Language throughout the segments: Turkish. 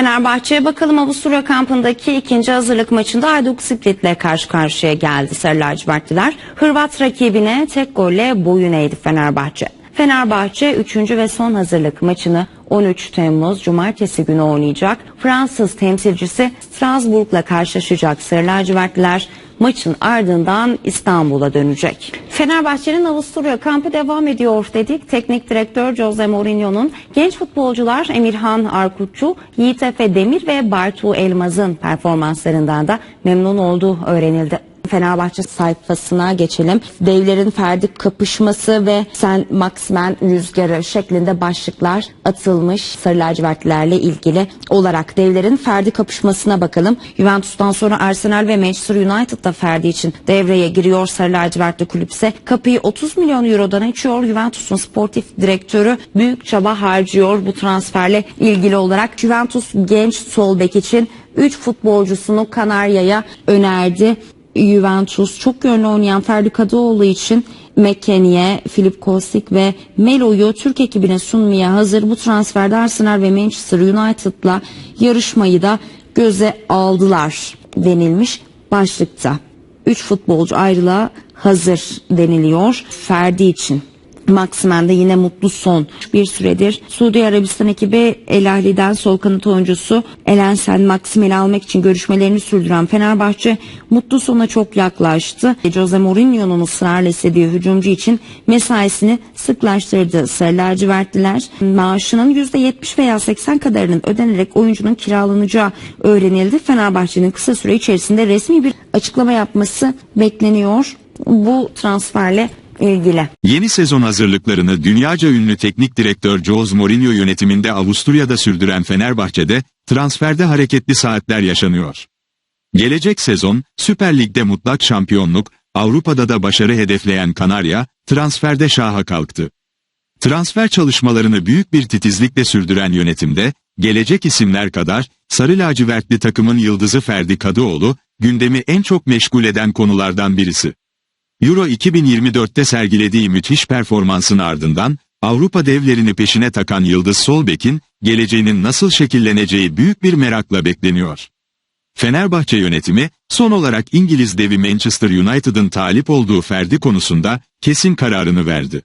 Fenerbahçe'ye bakalım Avusturya kampındaki ikinci hazırlık maçında Ayduk Split'le karşı karşıya geldi Sarı lacivertliler. Hırvat rakibine tek golle boyun eğdi Fenerbahçe. Fenerbahçe 3. ve son hazırlık maçını 13 Temmuz Cumartesi günü oynayacak. Fransız temsilcisi Strasbourg'la karşılaşacak Sarı lacivertliler maçın ardından İstanbul'a dönecek. Fenerbahçe'nin Avusturya kampı devam ediyor dedik. Teknik direktör Jose Mourinho'nun genç futbolcular Emirhan Arkutçu, Yiğit Efe Demir ve Bartu Elmaz'ın performanslarından da memnun olduğu öğrenildi. Fenerbahçe sayfasına geçelim. Devlerin ferdi kapışması ve Sen Maximen rüzgarı şeklinde başlıklar atılmış Sarı lacivertlilerle ilgili olarak devlerin ferdi kapışmasına bakalım. Juventus'tan sonra Arsenal ve Manchester United da ferdi için devreye giriyor Sarı lacivertli kulüpse. Kapıyı 30 milyon eurodan açıyor. Juventus'un sportif direktörü büyük çaba harcıyor bu transferle ilgili olarak. Juventus genç sol bek için 3 futbolcusunu Kanarya'ya önerdi. Juventus çok yönlü oynayan Ferdi Kadıoğlu için McKennie'ye, Filip Kostik ve Melo'yu Türk ekibine sunmaya hazır. Bu transferde Arsenal ve Manchester United'la yarışmayı da göze aldılar denilmiş başlıkta. 3 futbolcu ayrılığa hazır deniliyor Ferdi için. Maximen'de yine mutlu son. Bir süredir Suudi Arabistan ekibi El Ahli'den sol kanat oyuncusu Elensen Maximen'i almak için görüşmelerini sürdüren Fenerbahçe mutlu sona çok yaklaştı. Jose Mourinho'nun ısrarla istediği hücumcu için mesaisini sıklaştırdı. Sarı lacivertliler maaşının %70 veya 80 kadarının ödenerek oyuncunun kiralanacağı öğrenildi. Fenerbahçe'nin kısa süre içerisinde resmi bir açıklama yapması bekleniyor. Bu transferle ilgili. Yeni sezon hazırlıklarını dünyaca ünlü teknik direktör Jose Mourinho yönetiminde Avusturya'da sürdüren Fenerbahçe'de transferde hareketli saatler yaşanıyor. Gelecek sezon Süper Lig'de mutlak şampiyonluk, Avrupa'da da başarı hedefleyen Kanarya transferde şaha kalktı. Transfer çalışmalarını büyük bir titizlikle sürdüren yönetimde gelecek isimler kadar Sarı lacivertli takımın yıldızı Ferdi Kadıoğlu gündemi en çok meşgul eden konulardan birisi. Euro 2024'te sergilediği müthiş performansın ardından Avrupa devlerini peşine takan Yıldız Solbek'in geleceğinin nasıl şekilleneceği büyük bir merakla bekleniyor. Fenerbahçe yönetimi son olarak İngiliz devi Manchester United'ın talip olduğu Ferdi konusunda kesin kararını verdi.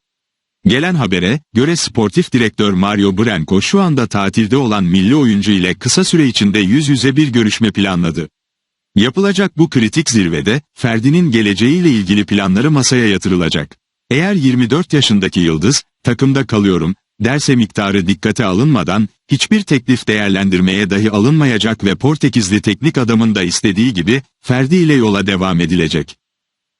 Gelen habere göre sportif direktör Mario Branco şu anda tatilde olan milli oyuncu ile kısa süre içinde yüz yüze bir görüşme planladı. Yapılacak bu kritik zirvede Ferdi'nin geleceğiyle ilgili planları masaya yatırılacak. Eğer 24 yaşındaki Yıldız, takımda kalıyorum, derse miktarı dikkate alınmadan, hiçbir teklif değerlendirmeye dahi alınmayacak ve Portekizli teknik adamın da istediği gibi, Ferdi ile yola devam edilecek.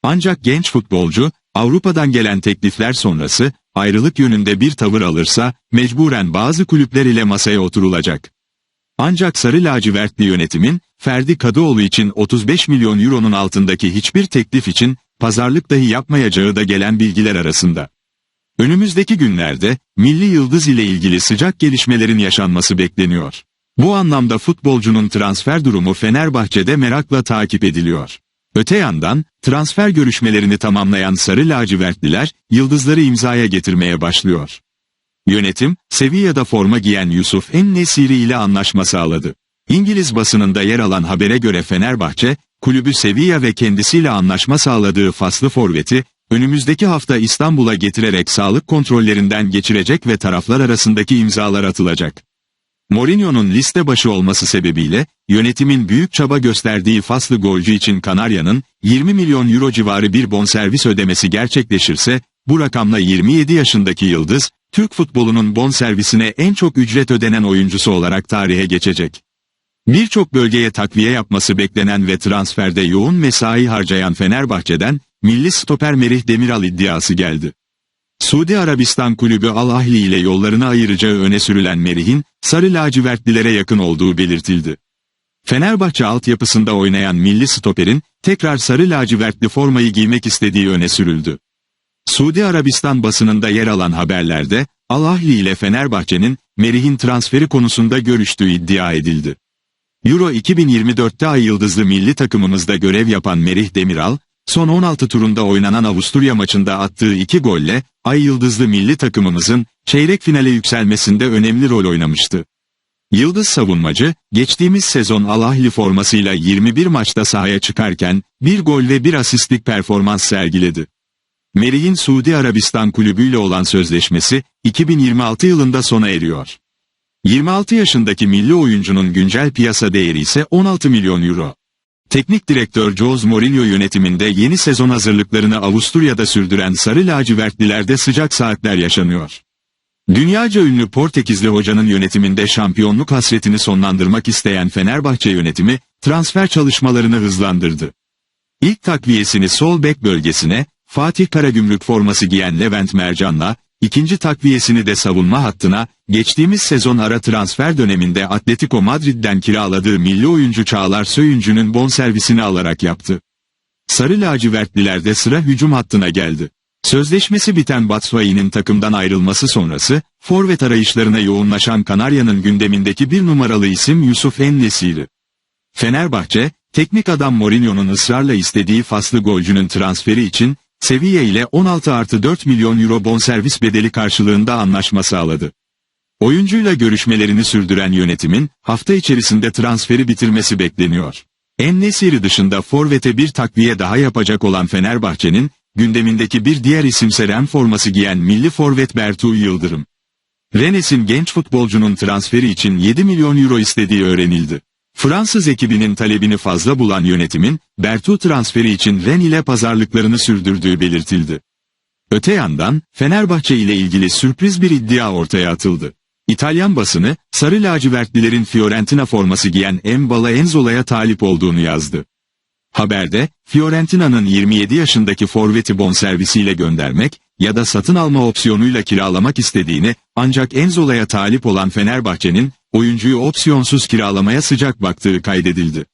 Ancak genç futbolcu, Avrupa'dan gelen teklifler sonrası, ayrılık yönünde bir tavır alırsa, mecburen bazı kulüpler ile masaya oturulacak. Ancak Sarı Lacivertli yönetimin, Ferdi Kadıoğlu için 35 milyon euronun altındaki hiçbir teklif için, pazarlık dahi yapmayacağı da gelen bilgiler arasında. Önümüzdeki günlerde, Milli Yıldız ile ilgili sıcak gelişmelerin yaşanması bekleniyor. Bu anlamda futbolcunun transfer durumu Fenerbahçe'de merakla takip ediliyor. Öte yandan, transfer görüşmelerini tamamlayan Sarı Lacivertliler, yıldızları imzaya getirmeye başlıyor. Yönetim, Sevilla'da forma giyen Yusuf En-Nesiri ile anlaşma sağladı. İngiliz basınında yer alan habere göre Fenerbahçe, kulübü Sevilla ve kendisiyle anlaşma sağladığı faslı forveti, önümüzdeki hafta İstanbul'a getirerek sağlık kontrollerinden geçirecek ve taraflar arasındaki imzalar atılacak. Mourinho'nun liste başı olması sebebiyle, yönetimin büyük çaba gösterdiği faslı golcü için Kanarya'nın, 20 milyon euro civarı bir bonservis ödemesi gerçekleşirse, bu rakamla 27 yaşındaki Yıldız, Türk futbolunun bonservisine en çok ücret ödenen oyuncusu olarak tarihe geçecek. Birçok bölgeye takviye yapması beklenen ve transferde yoğun mesai harcayan Fenerbahçe'den, milli stoper Merih Demiral iddiası geldi. Suudi Arabistan kulübü Al Ahli ile yollarını ayıracağı öne sürülen Merih'in, sarı lacivertlilere yakın olduğu belirtildi. Fenerbahçe altyapısında oynayan milli stoperin, tekrar sarı lacivertli formayı giymek istediği öne sürüldü. Suudi Arabistan basınında yer alan haberlerde, Al Ahli ile Fenerbahçe'nin, Merih'in transferi konusunda görüştüğü iddia edildi. Euro 2024'te ay yıldızlı milli takımımızda görev yapan Merih Demiral, son 16 turunda oynanan Avusturya maçında attığı iki golle, ay yıldızlı milli takımımızın çeyrek finale yükselmesinde önemli rol oynamıştı. Yıldız savunmacı, geçtiğimiz sezon Al Ahly formasıyla 21 maçta sahaya çıkarken, bir gol ve bir asistlik performans sergiledi. Merih'in Suudi Arabistan kulübüyle olan sözleşmesi, 2026 yılında sona eriyor. 26 yaşındaki milli oyuncunun güncel piyasa değeri ise 16 milyon euro. Teknik direktör Jose Mourinho yönetiminde yeni sezon hazırlıklarını Avusturya'da sürdüren Sarı Lacivertlilerde sıcak saatler yaşanıyor. Dünyaca ünlü Portekizli hocanın yönetiminde şampiyonluk hasretini sonlandırmak isteyen Fenerbahçe yönetimi transfer çalışmalarını hızlandırdı. İlk takviyesini sol bek bölgesine Fatih Karagümrük forması giyen Levent Mercan'la, ikinci takviyesini de savunma hattına, geçtiğimiz sezon ara transfer döneminde Atletico Madrid'den kiraladığı milli oyuncu Çağlar Söyüncü'nün bonservisini alarak yaptı. Sarı lacivertlilerde sıra hücum hattına geldi. Sözleşmesi biten Batshuayi'nin takımdan ayrılması sonrası, forvet arayışlarına yoğunlaşan Kanarya'nın gündemindeki bir numaralı isim Yusuf En-Nesiri. Fenerbahçe, teknik adam Mourinho'nun ısrarla istediği faslı golcünün transferi için, Sevilla ile 16 artı 4 milyon euro bonservis bedeli karşılığında anlaşma sağladı. Oyuncuyla görüşmelerini sürdüren yönetimin, hafta içerisinde transferi bitirmesi bekleniyor. En-Nesyri dışında forvete bir takviye daha yapacak olan Fenerbahçe'nin, gündemindeki bir diğer isimse Ren forması giyen milli forvet Bertu Yıldırım. Rennes'in genç futbolcunun transferi için 7 milyon euro istediği öğrenildi. Fransız ekibinin talebini fazla bulan yönetimin, Bertu transferi için Ren ile pazarlıklarını sürdürdüğü belirtildi. Öte yandan, Fenerbahçe ile ilgili sürpriz bir iddia ortaya atıldı. İtalyan basını, Sarı lacivertlilerin Fiorentina forması giyen Mbala Enzola'ya talip olduğunu yazdı. Haberde, Fiorentina'nın 27 yaşındaki forveti bonservisiyle göndermek ya da satın alma opsiyonuyla kiralamak istediğini, ancak Enzola'ya talip olan Fenerbahçe'nin, oyuncuyu opsiyonsuz kiralamaya sıcak baktığı kaydedildi.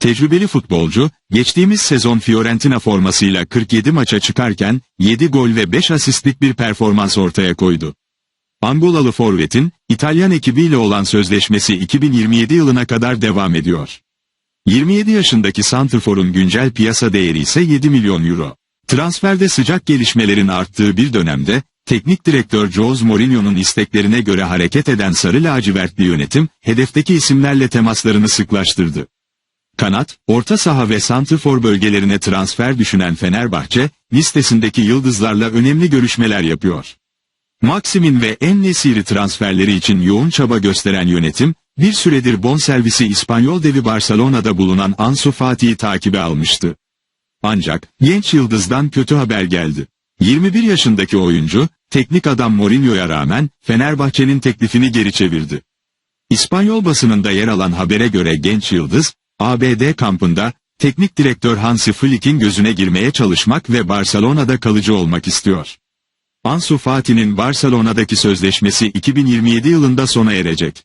Tecrübeli futbolcu, geçtiğimiz sezon Fiorentina formasıyla 47 maça çıkarken, 7 gol ve 5 asistlik bir performans ortaya koydu. Angolalı forvetin, İtalyan ekibiyle olan sözleşmesi 2027 yılına kadar devam ediyor. 27 yaşındaki Santrfor'un güncel piyasa değeri ise 7 milyon euro. Transferde sıcak gelişmelerin arttığı bir dönemde, teknik direktör Jose Mourinho'nun isteklerine göre hareket eden Sarı Lacivertli yönetim, hedefteki isimlerle temaslarını sıklaştırdı. Kanat, orta saha ve santrfor bölgelerine transfer düşünen Fenerbahçe, listesindeki yıldızlarla önemli görüşmeler yapıyor. Maximin ve En-Nesyri transferleri için yoğun çaba gösteren yönetim, bir süredir bonservisi İspanyol devi Barcelona'da bulunan Ansu Fati'yi takibe almıştı. Ancak, genç yıldızdan kötü haber geldi. 21 yaşındaki oyuncu, teknik adam Mourinho'ya rağmen, Fenerbahçe'nin teklifini geri çevirdi. İspanyol basınında yer alan habere göre genç yıldız, ABD kampında, teknik direktör Hansi Flick'in gözüne girmeye çalışmak ve Barcelona'da kalıcı olmak istiyor. Ansu Fati'nin Barcelona'daki sözleşmesi 2027 yılında sona erecek.